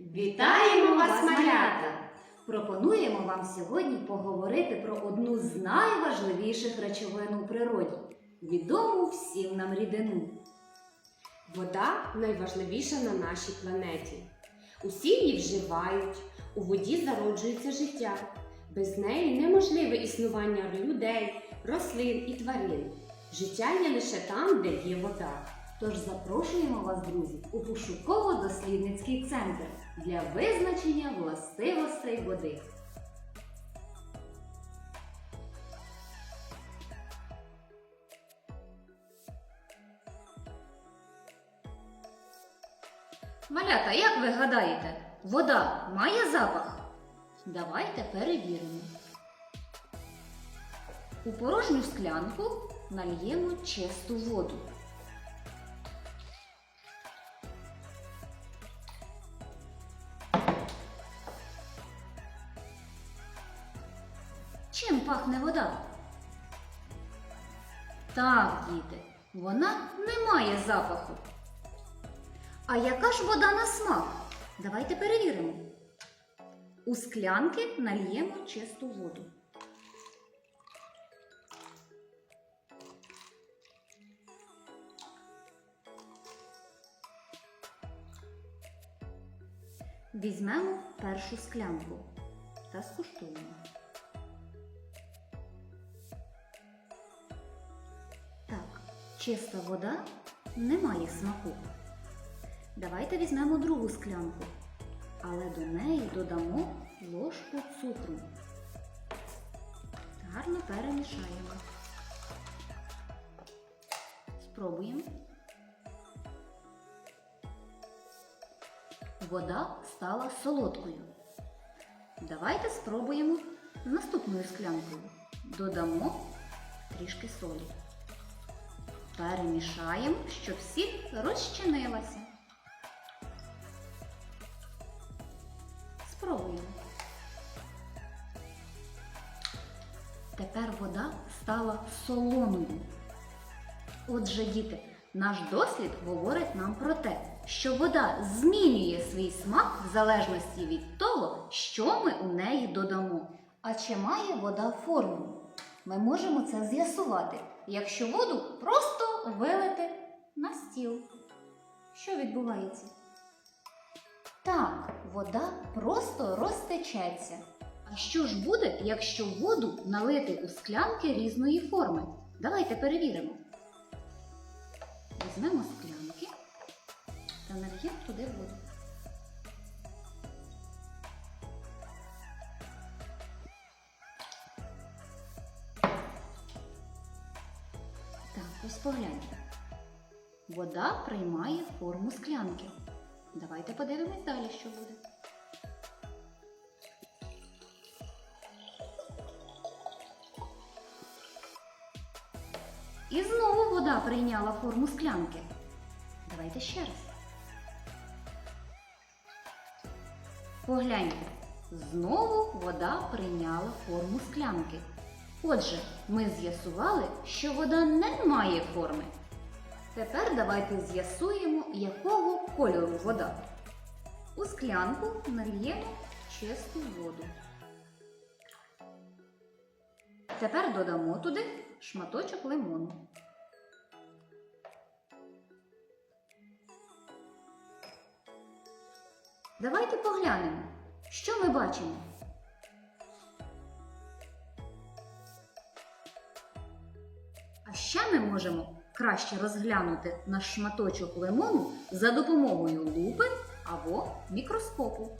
Вітаємо вас, малята! Пропонуємо вам сьогодні поговорити про одну з найважливіших речовин у природі відому всім нам рідину. Вода найважливіша на нашій планеті. Усі її вживають, у воді зароджується життя. Без неї неможливе існування людей, рослин і тварин. Життя є лише там, де є вода. Тож запрошуємо вас, друзі, у пошуково-дослідницький центр для визначення властивостей води. Малята, як ви гадаєте, вода має запах? Давайте перевіримо. У порожню склянку нальємо чисту воду. Пахне вода? Так, діти, вона не має запаху. А яка ж вода на смак? Давайте перевіримо. У склянки нальємо чисту воду. Візьмемо першу склянку та скуштуємо. Чиста вода не має смаку. Давайте візьмемо другу склянку, але до неї додамо ложку цукру. Гарно перемішаємо. Спробуємо. Вода стала солодкою. Давайте спробуємо наступною склянкою. Додамо трішки солі. Перемішаємо, щоб сіль розчинилася. Спробуємо. Тепер вода стала солоною. Отже, діти, наш дослід говорить нам про те, що вода змінює свій смак в залежності від того, що ми у неї додамо. А чи має вода форму? Ми можемо це з'ясувати, якщо воду просто вилити на стіл. Що відбувається? Так, вода просто розтечеться. А що ж буде, якщо воду налити у склянки різної форми? Давайте перевіримо. Візьмемо склянки та нальємо туди воду. Погляньте. Вода приймає форму склянки. Давайте подивимось далі, що буде. І знову вода прийняла форму склянки. Давайте ще раз. Погляньте, знову вода прийняла форму склянки. Отже, ми з'ясували, що вода не має форми. Тепер давайте з'ясуємо, якого кольору вода. У склянку нальємо чисту воду. Тепер додамо туди шматочок лимону. Давайте поглянемо, що ми бачимо. Ще ми можемо краще розглянути наш шматочок лимону за допомогою лупи або мікроскопу.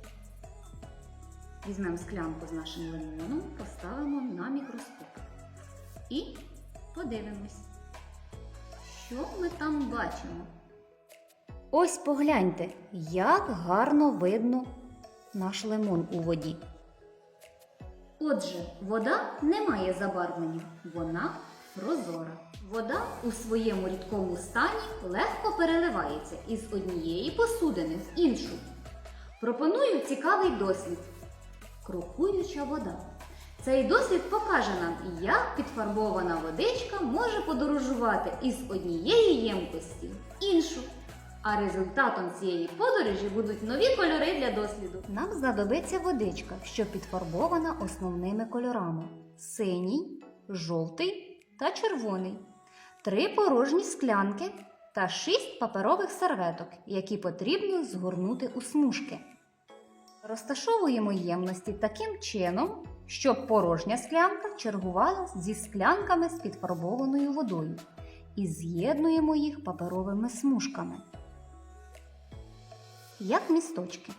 Візьмемо склянку з нашим лимоном, поставимо на мікроскоп. І подивимось, що ми там бачимо. Ось погляньте, як гарно видно наш лимон у воді. Отже, вода не має забарвлення, вона прозора. Вода у своєму рідкому стані легко переливається із однієї посудини в іншу. Пропоную цікавий дослід. Крокуюча вода. Цей дослід покаже нам, як підфарбована водичка може подорожувати із однієї ємкості в іншу. А результатом цієї подорожі будуть нові кольори для досліду. Нам знадобиться водичка, що підфарбована основними кольорами: синій, жовтий та червоний, три порожні склянки та шість паперових серветок, які потрібно згорнути у смужки. Розташовуємо ємності таким чином, щоб порожня склянка чергувала зі склянками з підфарбованою водою і з'єднуємо їх паперовими смужками, як місточки.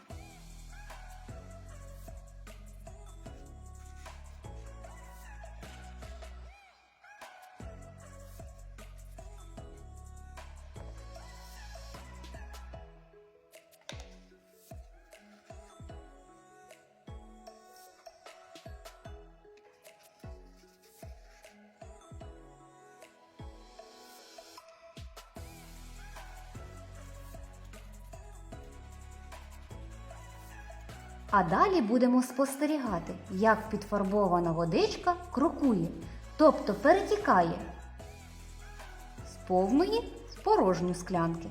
А далі будемо спостерігати, як підфарбована водичка крокує, тобто перетікає з повної в порожню склянки.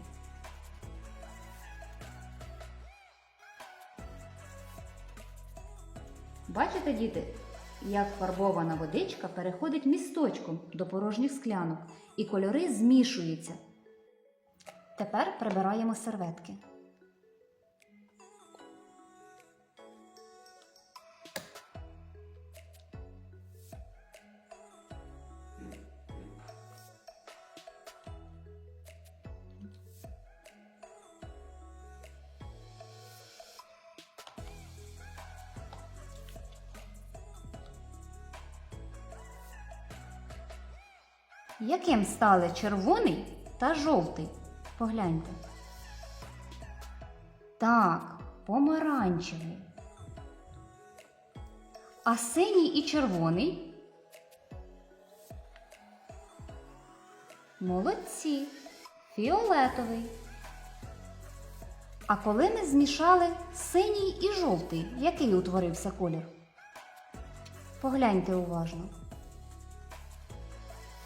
Бачите, діти, як фарбована водичка переходить місточком до порожніх склянок і кольори змішуються. Тепер прибираємо серветки. Яким стали червоний та жовтий? Погляньте. Так, помаранчевий. А синій і червоний? Молодці. Фіолетовий. А коли ми змішали синій і жовтий, який утворився колір? Погляньте уважно.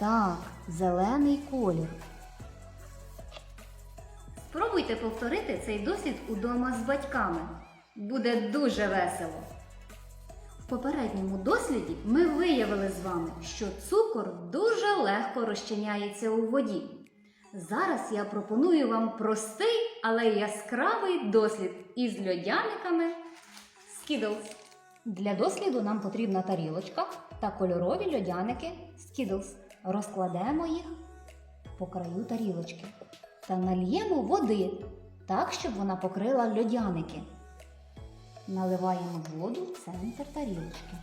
Так, зелений колір. Спробуйте повторити цей досвід удома з батьками. Буде дуже весело. В попередньому досліді ми виявили з вами, що цукор дуже легко розчиняється у воді. Зараз я пропоную вам простий, але яскравий дослід із льодяниками Skittles. Для досліду нам потрібна тарілочка та кольорові льодяники Skittles. Розкладемо їх по краю тарілочки та нальємо води так, щоб вона покрила льодяники. Наливаємо воду в центр тарілочки.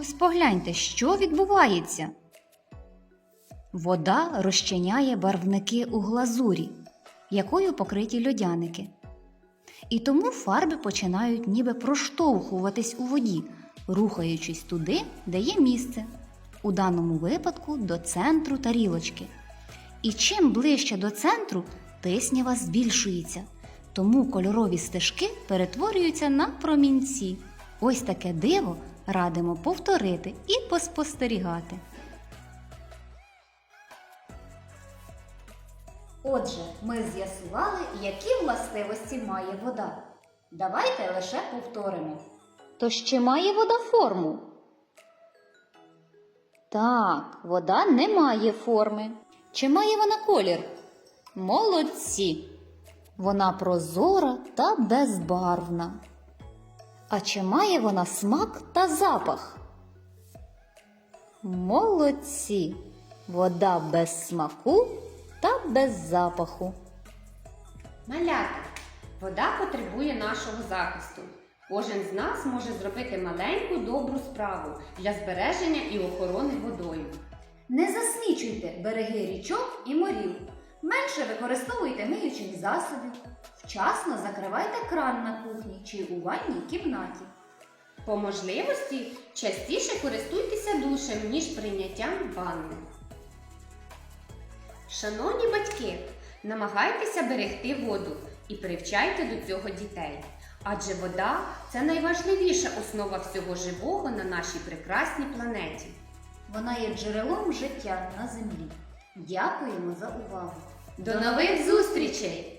Ось погляньте, що відбувається. Вода розчиняє барвники у глазурі, якою покриті льодяники. І тому фарби починають ніби проштовхуватись у воді, рухаючись туди, де є місце, у даному випадку до центру тарілочки. І чим ближче до центру, тиснява збільшується, тому кольорові стежки перетворюються на промінці. Ось таке диво радимо повторити і поспостерігати. Отже, ми з'ясували, які властивості має вода. Давайте лише повторимо. То чи має вода форму? Так, вода не має форми. Чи має вона колір? Молодці. Вона прозора та безбарвна. А чи має вона смак та запах? Молодці. Вода без смаку та без запаху. Малята, вода потребує нашого захисту. Кожен з нас може зробити маленьку добру справу для збереження і охорони водою. Не засмічуйте береги річок і морів. Менше використовуйте миючих засобів. Вчасно закривайте кран на кухні чи у ванній кімнаті. По можливості частіше користуйтеся душем, ніж прийняттям ванни. Шановні батьки, намагайтеся берегти воду і привчайте до цього дітей. Адже вода це найважливіша основа всього живого на нашій прекрасній планеті. Вона є джерелом життя на землі. Дякуємо за увагу! До нових зустрічей!